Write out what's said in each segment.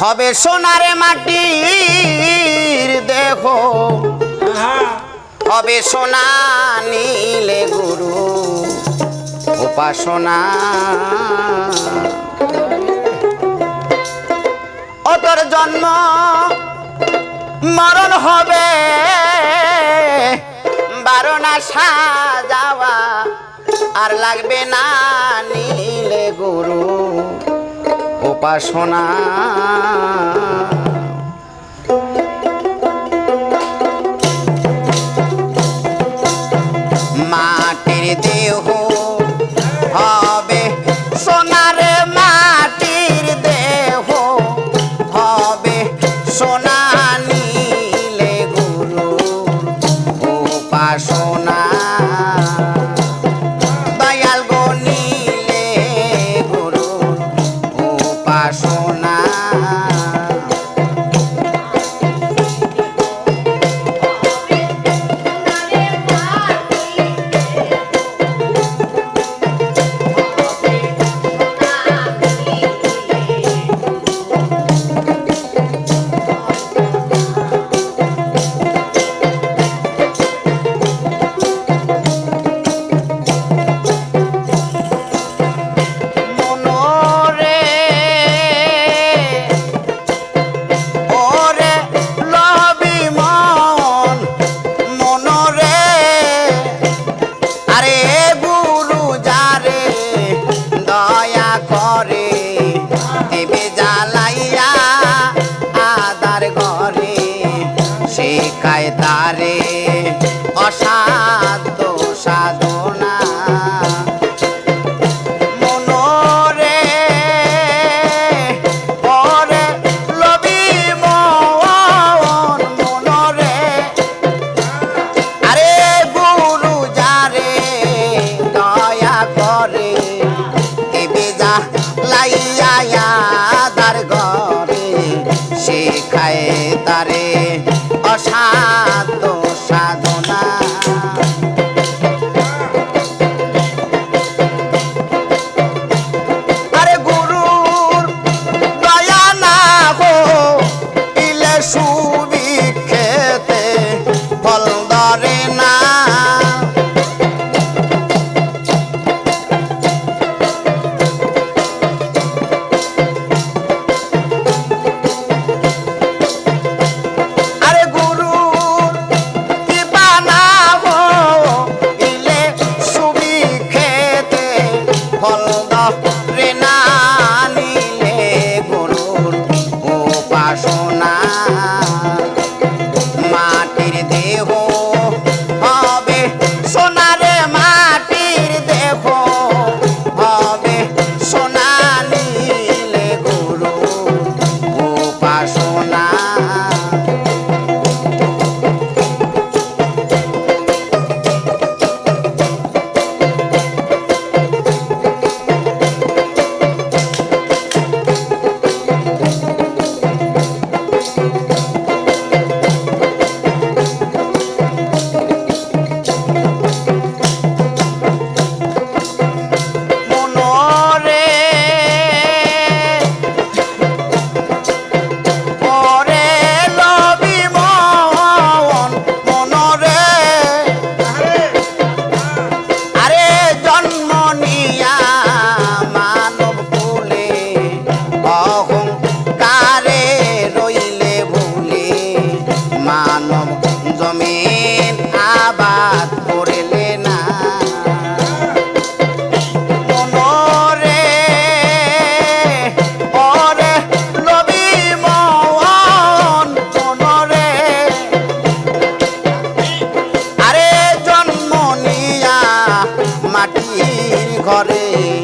হবে সোনার মাটির দেহ। হবে সোনা নীলে গুরু উপাসনা। অতর জন্ম মরণ হবে। বারণা সাজাওয়া আর লাগবে না নীলে গুরু। উপাসনা মাটির দেহ হবে সোনার মাটির দেহ হবে সোনা। ঘরে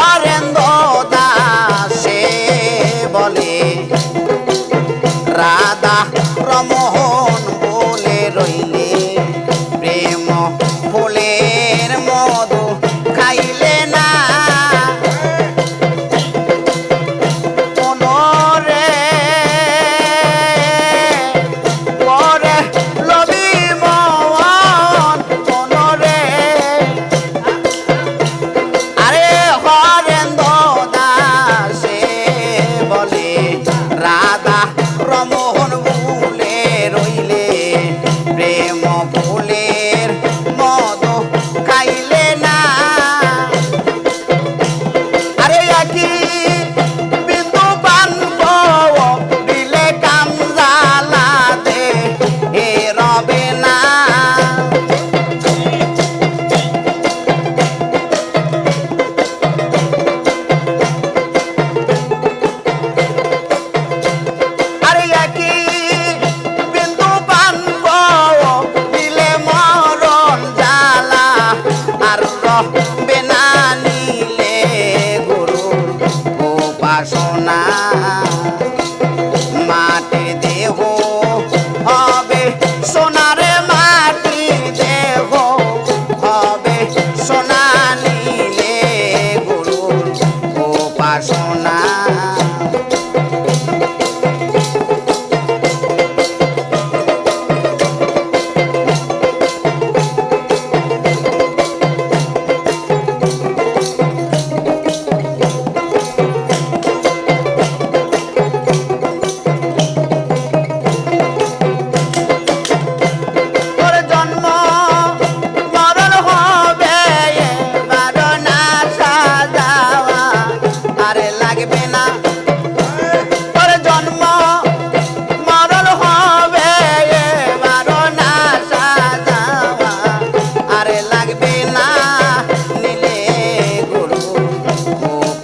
are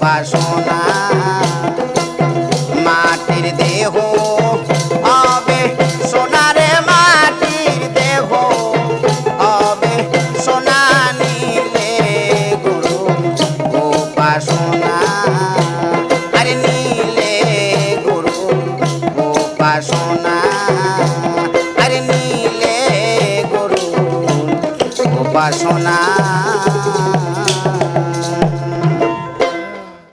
বাসনা। মাটির দেহ অবে সোনারে, মাটির দেহ অবে সোনা নিলে গুরু উপাসনা। আরে নিলে গুরু উপাসনা। আরে নিলে গুরু উপাসনা।